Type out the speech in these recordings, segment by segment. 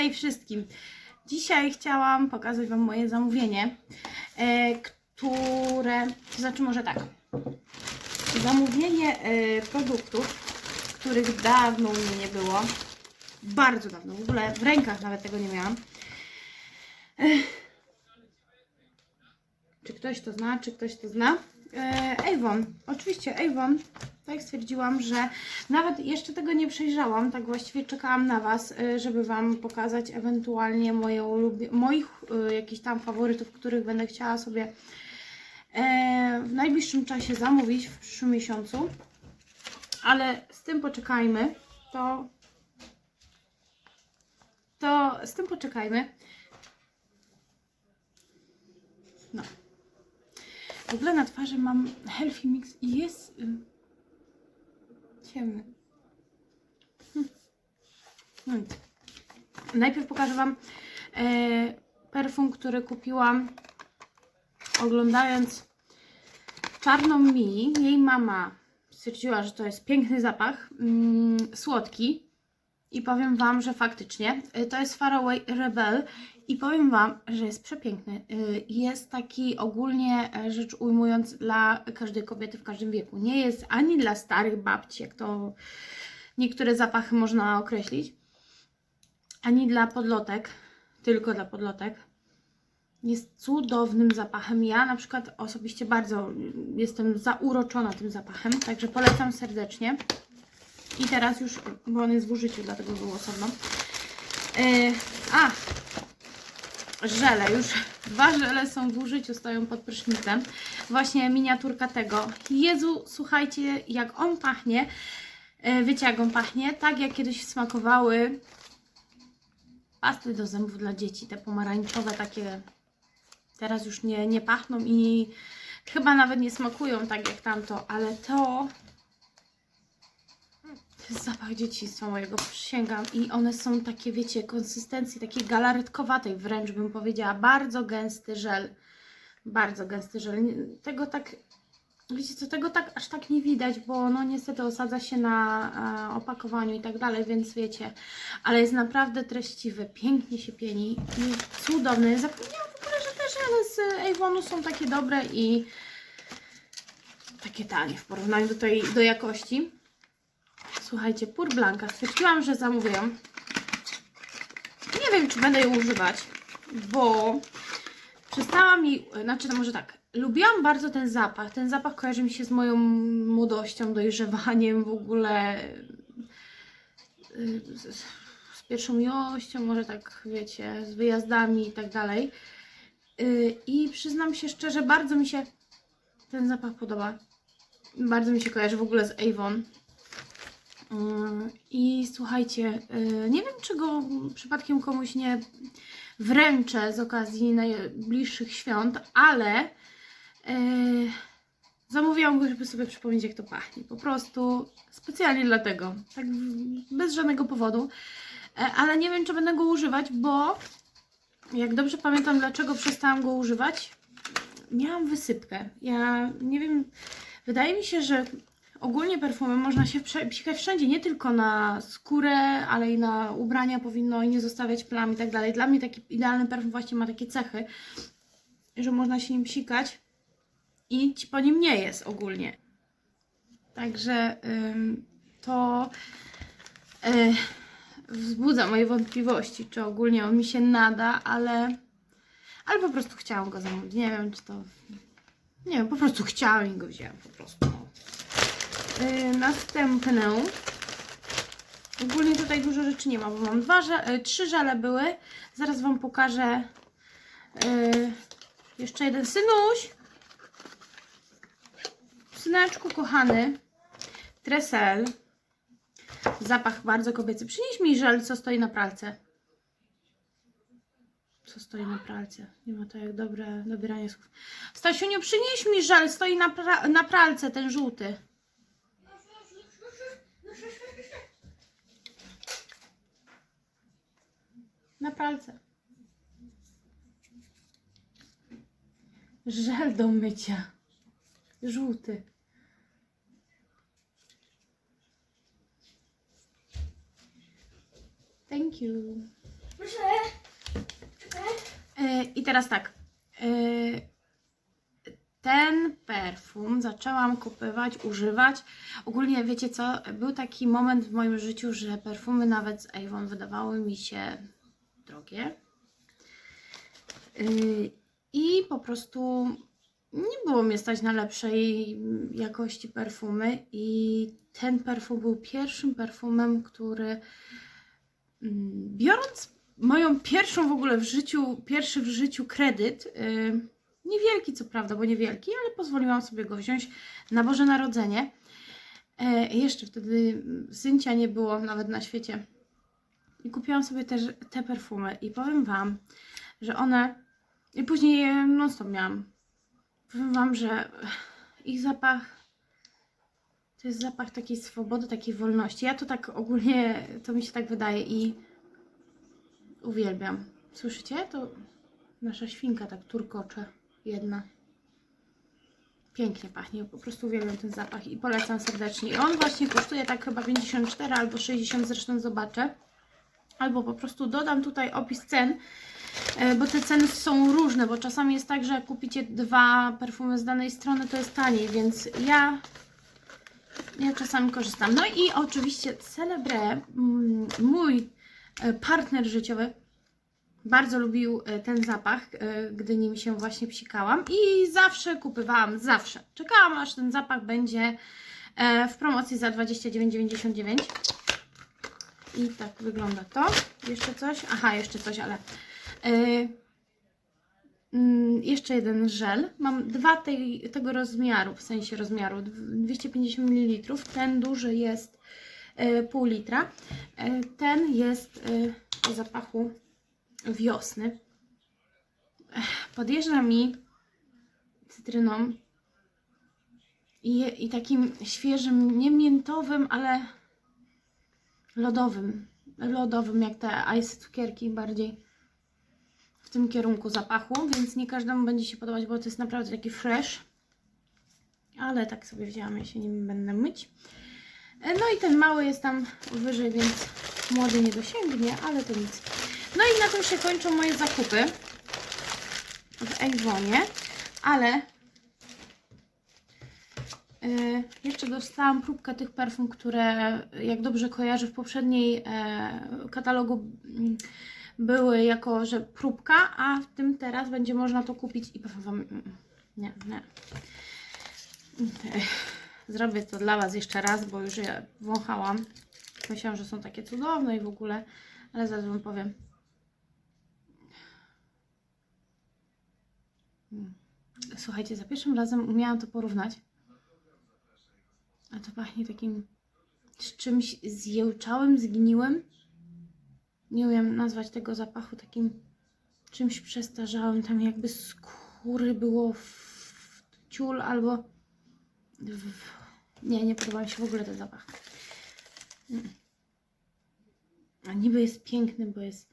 Hej wszystkim! Dzisiaj chciałam pokazać Wam moje zamówienie, e, które, znaczy może tak, zamówienie e, produktów, których dawno u mnie nie było, bardzo dawno, w ogóle w rękach nawet tego nie miałam. Czy ktoś to zna, czy ktoś to zna? E, Avon, oczywiście Avon. Tak stwierdziłam, że nawet jeszcze tego nie przejrzałam, tak właściwie czekałam na Was, e, żeby Wam pokazać ewentualnie moje moich e, jakichś tam faworytów, których będę chciała sobie w najbliższym czasie zamówić, w przyszłym miesiącu. Ale z tym poczekajmy, to to z tym poczekajmy. W ogóle na twarzy mam Healthy Mix i jest y, ciemny. Hm. Najpierw pokażę Wam e, perfum, który kupiłam oglądając Czarną Mi. Jej mama stwierdziła, że to jest piękny zapach, mm, słodki. I powiem Wam, że faktycznie y, to jest Faraway Rebel i powiem Wam, że jest przepiękny. Y, Jest taki ogólnie e, rzecz ujmując dla każdej kobiety w każdym wieku. Nie jest ani dla starych babci, jak to niektóre zapachy można określić, ani dla podlotek, tylko dla podlotek. Jest cudownym zapachem. Ja na przykład osobiście bardzo jestem zauroczona tym zapachem, także polecam serdecznie. I teraz już, bo on jest w użyciu, dlatego był osobno. Yy, a, żele, już dwa żele są w użyciu, stoją pod prysznicem. Właśnie miniaturka tego. Jezu, słuchajcie, jak on pachnie. Yy, wiecie, jak on pachnie? Tak jak kiedyś smakowały pasty do zębów dla dzieci, te pomarańczowe takie. Teraz już nie, nie pachną i chyba nawet nie smakują tak jak tamto, ale to zapach dzieciństwa mojego, przysięgam. I one są takie, wiecie, konsystencji takiej galaretkowatej wręcz bym powiedziała. Bardzo gęsty żel. Bardzo gęsty żel. Tego tak, wiecie co, tego tak aż tak nie widać, bo no niestety osadza się na e, opakowaniu i tak dalej, więc wiecie. Ale jest naprawdę treściwy, pięknie się pieni i cudowny. Zapomniałam w ogóle, że te żele z Avonu są takie dobre i takie tanie w porównaniu do tej, do jakości. Słuchajcie, Pur Blanca. Stwierdziłam, że zamówię ją. Nie wiem, czy będę jej używać, bo przestałam jej, znaczy to może tak, lubiłam bardzo ten zapach. Ten zapach kojarzy mi się z moją młodością, dojrzewaniem, w ogóle y, z, z pierwszą miłością, może tak wiecie, z wyjazdami i tak dalej. Y, I przyznam się szczerze, bardzo mi się ten zapach podoba. Bardzo mi się kojarzy w ogóle z Avon. Mm, I słuchajcie, y, nie wiem, czy go przypadkiem komuś nie wręczę z okazji najbliższych świąt, ale y, zamówiłam go, żeby sobie przypomnieć, jak to pachnie. Po prostu specjalnie dlatego, tak bez żadnego powodu. E, Ale nie wiem, czy będę go używać, bo jak dobrze pamiętam, dlaczego przestałam go używać, miałam wysypkę. Ja nie wiem, wydaje mi się, że ogólnie perfumem można się psikać wszędzie, nie tylko na skórę, ale i na ubrania powinno i nie zostawiać plam i tak dalej. Dla mnie taki idealny perfum właśnie ma takie cechy, że można się nim psikać i nic po nim nie jest ogólnie. Także ym, to y, wzbudza moje wątpliwości, czy ogólnie on mi się nada, ale, ale po prostu chciałam go zamówić. Nie wiem, czy to... Nie wiem, po prostu chciałam i go wzięłam po prostu. Yy, następną. Ogólnie tutaj dużo rzeczy nie ma, bo mam dwa, yy, trzy żele były. Zaraz Wam pokażę yy, jeszcze jeden. Synuś! Syneczku kochany. Tresel. Zapach bardzo kobiecy. Przynieś mi żel, co stoi na pralce. Co stoi na pralce? Nie ma to jak dobre dobieranie słów. Stasiuniu, przynieś mi żel, stoi na, pra na pralce, ten żółty. Na pralce. Żel do mycia. Żółty. Thank you. Proszę. E, I teraz tak. e, Ten perfum zaczęłam kupować, używać. Ogólnie wiecie co? Był taki moment w moim życiu, że perfumy nawet z Avon wydawały mi się drogie. Y, I po prostu nie było mnie stać na lepszej jakości perfumy. I ten perfum był pierwszym perfumem, który mm, biorąc moją pierwszą w ogóle w życiu, pierwszy w życiu kredyt, yy, niewielki co prawda, bo niewielki, ale pozwoliłam sobie go wziąć na Boże Narodzenie. E, jeszcze wtedy syncia nie było nawet na świecie. I kupiłam sobie też te perfumy i powiem Wam, że one, i później je non stop miałam. Powiem Wam, że ich zapach to jest zapach takiej swobody, takiej wolności. Ja to tak ogólnie, to mi się tak wydaje i Uwielbiam. Słyszycie? To nasza świnka tak turkocze. Jedna. Pięknie pachnie. Po prostu uwielbiam ten zapach i polecam serdecznie. I on właśnie kosztuje tak chyba 54 albo 60, zresztą zobaczę. Albo po prostu dodam tutaj opis cen, e, bo te ceny są różne, bo czasami jest tak, że jak kupicie dwa perfumy z danej strony, to jest taniej, więc ja ja czasami korzystam. No i oczywiście Celebre, mm, mój e, partner życiowy, bardzo lubił e, ten zapach, gdy nim się właśnie psikałam i zawsze kupywałam, zawsze. Czekałam aż ten zapach będzie w promocji za 29,99 i tak wygląda to. Jeszcze coś? Aha, jeszcze coś, ale e, Mm, jeszcze jeden żel. Mam dwa tej, tego rozmiaru, w sensie rozmiaru 250 ml. Ten duży jest e, pół litra. E, ten jest e, o zapachu wiosny. Podjeżdża mi cytryną i, i takim świeżym, nie miętowym, ale lodowym. Lodowym, jak te ice cukierki bardziej w tym kierunku zapachu, więc nie każdemu będzie się podobać, bo to jest naprawdę taki fresh. Ale tak sobie wzięłam, ja się nim będę myć. No i ten mały jest tam wyżej, więc młody nie dosięgnie, ale to nic. No i na tym się kończą moje zakupy w Avonie, ale e, jeszcze dostałam próbkę tych perfum, które jak dobrze kojarzę w poprzedniej e, katalogu mm, były jako, że próbka, a w tym teraz będzie można to kupić i powiem Wam, nie, nie. Zrobię to dla Was jeszcze raz, bo już je wąchałam. Myślałam, że są takie cudowne i w ogóle, ale zaraz Wam powiem. Mm. Słuchajcie, za pierwszym razem umiałam to porównać. A to pachnie takim z czymś zjełczałym, zgniłym nie umiem nazwać tego zapachu takim czymś przestarzałym, tam jakby skóry było w ciul albo w... nie, nie podoba mi się w ogóle ten zapach. Mm. A niby jest piękny, bo jest,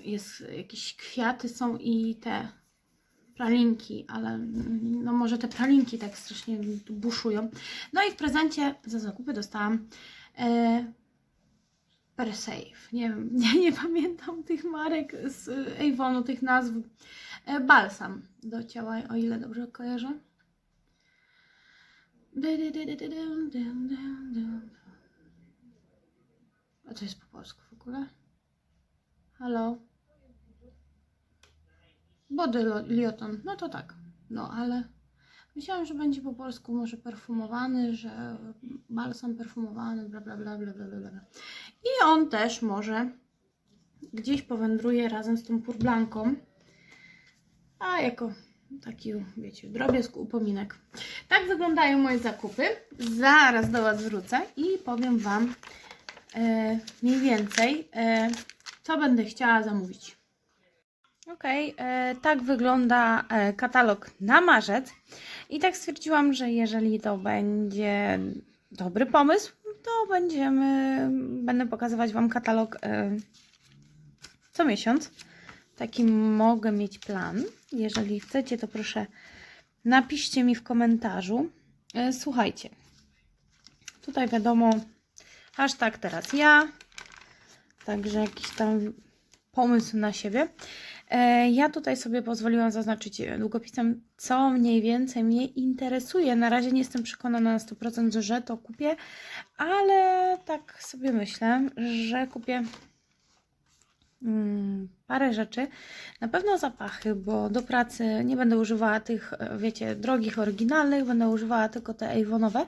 jest jakieś kwiaty są i te pralinki, ale no może te pralinki tak strasznie buszują. No i w prezencie za zakupy dostałam e. Nie wiem, nie, nie pamiętam tych marek z Avonu, tych nazw. E, Balsam do ciała, o ile dobrze kojarzę. A co jest po polsku w ogóle? Halo? Body lo- Lioton. No to tak. No ale myślałam, że będzie po polsku może perfumowany, że balsam perfumowany, bla bla bla bla bla. bla. I on też może gdzieś powędruje razem z tą purblanką. A jako taki, wiecie, drobiazg, upominek. Tak wyglądają moje zakupy. Zaraz do Was wrócę i powiem Wam e, mniej więcej, e, co będę chciała zamówić. Ok, e, tak wygląda e, katalog na marzec. I tak stwierdziłam, że jeżeli to będzie dobry pomysł, to będziemy, będę pokazywać Wam katalog e, co miesiąc. Taki mogę mieć plan. Jeżeli chcecie, to proszę napiszcie mi w komentarzu. Słuchajcie, tutaj wiadomo, hashtag teraz ja, także jakiś tam pomysł na siebie. E, Ja tutaj sobie pozwoliłam zaznaczyć długopisem, co mniej więcej mnie interesuje. Na razie nie jestem przekonana na 100%, że to kupię, ale tak sobie myślę, że kupię mm, parę rzeczy. Na pewno zapachy, bo do pracy nie będę używała tych, e, wiecie, drogich, oryginalnych, będę używała tylko te Avonowe.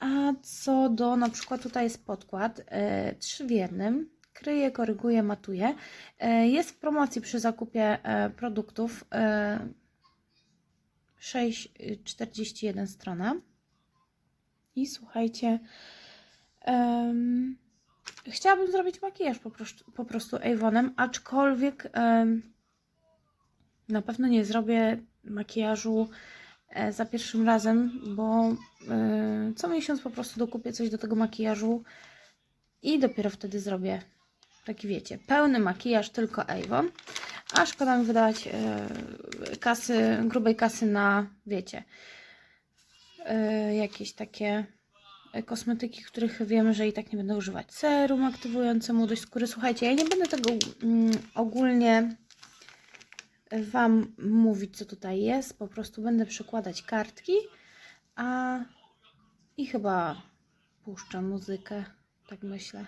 A co do na przykład tutaj jest podkład e, trzy w jednym. Kryje, koryguje, matuje. E, jest w promocji przy zakupie e, produktów. E, 6,41 strona. I słuchajcie, em, chciałabym zrobić makijaż po prostu, po prostu Avonem, aczkolwiek em, na pewno nie zrobię makijażu e, za pierwszym razem, bo e, co miesiąc po prostu dokupię coś do tego makijażu i dopiero wtedy zrobię taki wiecie, pełny makijaż tylko Avon, a szkoda mi wydawać e, kasy, grubej kasy na wiecie, e, jakieś takie e, kosmetyki, których wiemy, że i tak nie będę używać. Serum aktywujące młodość skóry. Słuchajcie, ja nie będę tego mm, ogólnie Wam mówić, co tutaj jest. Po prostu będę przykładać kartki, a i chyba puszczę muzykę, tak myślę.